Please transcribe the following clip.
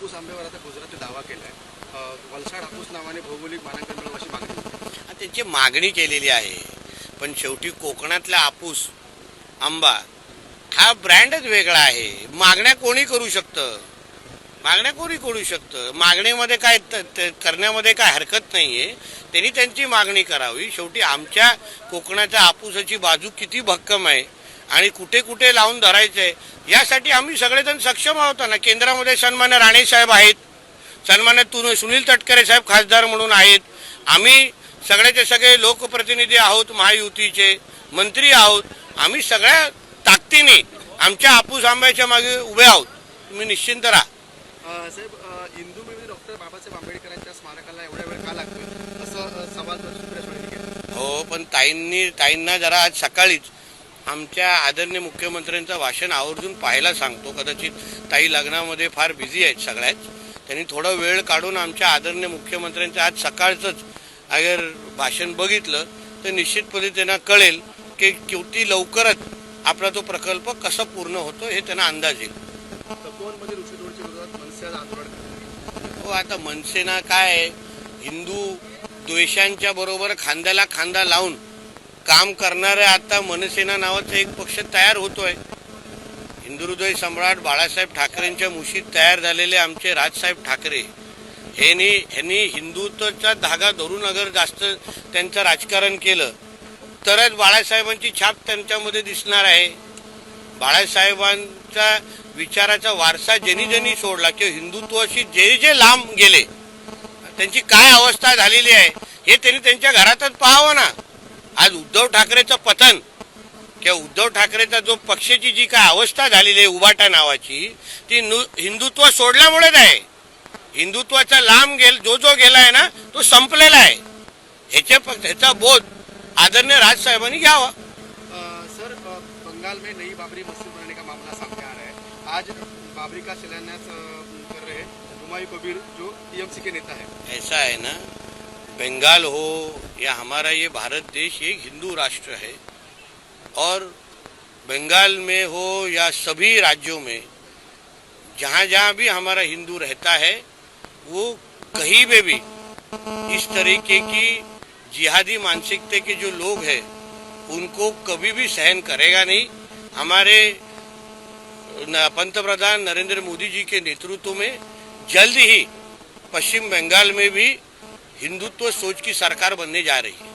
हापूस आंब्यावर आता गुजरातने दावा केलाय. आहे वलसाड हापूस नावाने भौगोलिक मानांकन मिळावं अशी मागणी त्यांची मागणी केलेली आहे. पण शेवटी कोकणातला हापूस आंबा हा ब्रँडच वेगळा आहे. मागण्या कोणी करू शकतं? मागण्या कोणी करू शकतं? मागणीमध्ये काय करण्यामध्ये काय हरकत नाही आहे त्यांनी त्यांची मागणी करावी. शेवटी आमच्या कोकणाच्या हापूसाची बाजू किती भक्कम आहे आणि कुठे कुठे लावून धरायचं आहे यासाठी आम्ही सगळेजण सक्षम आहोत ना. केंद्रामध्ये सन्मान्य राणे साहेब आहेत सन्मान्य तु सुनील तटकरे साहेब खासदार म्हणून आहेत. आम्ही सगळ्याचे सगळे लोकप्रतिनिधी आहोत महायुतीचे मंत्री आहोत. आम्ही सगळ्या ताकदीने आमच्या हापूस आंब्याच्या मागे उभे आहोत. तुम्ही निश्चिंत राहा. साहेब इंदूमध्ये डॉक्टर बाबासाहेब आंबेडकरांच्या स्मारकाला एवढा वेळ का लागतोय? असं सवाल हो पण ताईंनी ताईंना जरा आज सकाळीच आमच्या आदरणीय मुख्यमंत्र्यांचं भाषण आवर्जून पाहायला सांगतो. कदाचित ताई लग्नामध्ये फार बिझी आहेत सगळ्याच. त्यांनी थोडा वेळ काढून आमच्या आदरणीय मुख्यमंत्र्यांचं आज सकाळचंच अगर भाषण बघितलं तर निश्चितपणे त्यांना कळेल की किती लवकरच आपला तो प्रकल्प कसा पूर्ण होतो हे त्यांना अंदाज येईल. हो आता मनसेना काय आहे, हिंदू द्वेषांच्या बरोबर खांद्याला खांदा लावून काम करणारे आता मनसेना नावाचा एक पक्ष तयार होतोय. हिंदुहृदय सम्राट बाळासाहेब ठाकरेंच्या मुशीत तयार झालेले आमचे राजसाहेब ठाकरे ह्यांनी ह्यांनी हिंदुत्वाचा धागा धरून अगर जास्त त्यांचं राजकारण केलं तरच बाळासाहेबांची छाप त्यांच्यामध्ये दिसणार आहे. बाळासाहेबांचा विचाराचा वारसा ज्यांनी ज्यांनी सोडला किंवा हिंदुत्वाशी जे जे लांब गेले त्यांची काय अवस्था झालेली आहे हे त्यांनी त्यांच्या घरातच पाहावं ना. आज उद्धव ठाकरेचं पतन किंवा उद्धव ठाकरेचा जो पक्षाची जी काय अवस्था झालेली आहे उबाटा नावाची ती नु हिंदुत्व सोडल्यामुळेच आहे. हिंदुत्वाचा लांब गेल जो जो गेलाय ना तो संपलेला आहे. ह्याच्या ह्याचा बोध आदरणीय राजसाहेबांनी घ्यावा. सर बंगाल में नई बाबरी मस्जिद बनाने का मामला सामने आ रहा है. आज बाबरी का शिलान्यास कर रहे हैं हुमायूं कबीर जो टीएमसी के नेता है। ऐसा है ना? बंगाल हो या हमारा ये भारत देश एक हिंदू राष्ट्र है और बंगाल में हो या सभी राज्यों में जहाँ जहाँ भी हमारा हिंदू रहता है, वो कहीं पे भी इस तरीके की जिहादी मानसिकता के जो लोग हैं, उनको कभी भी सहन करेगा नहीं। हमारे पंतप्रधान नरेंद्र मोदी जी के नेतृत्व में जल्द ही पश्चिम बंगाल में भी हिंदुत्व सोच की सरकार बनने जा रही है।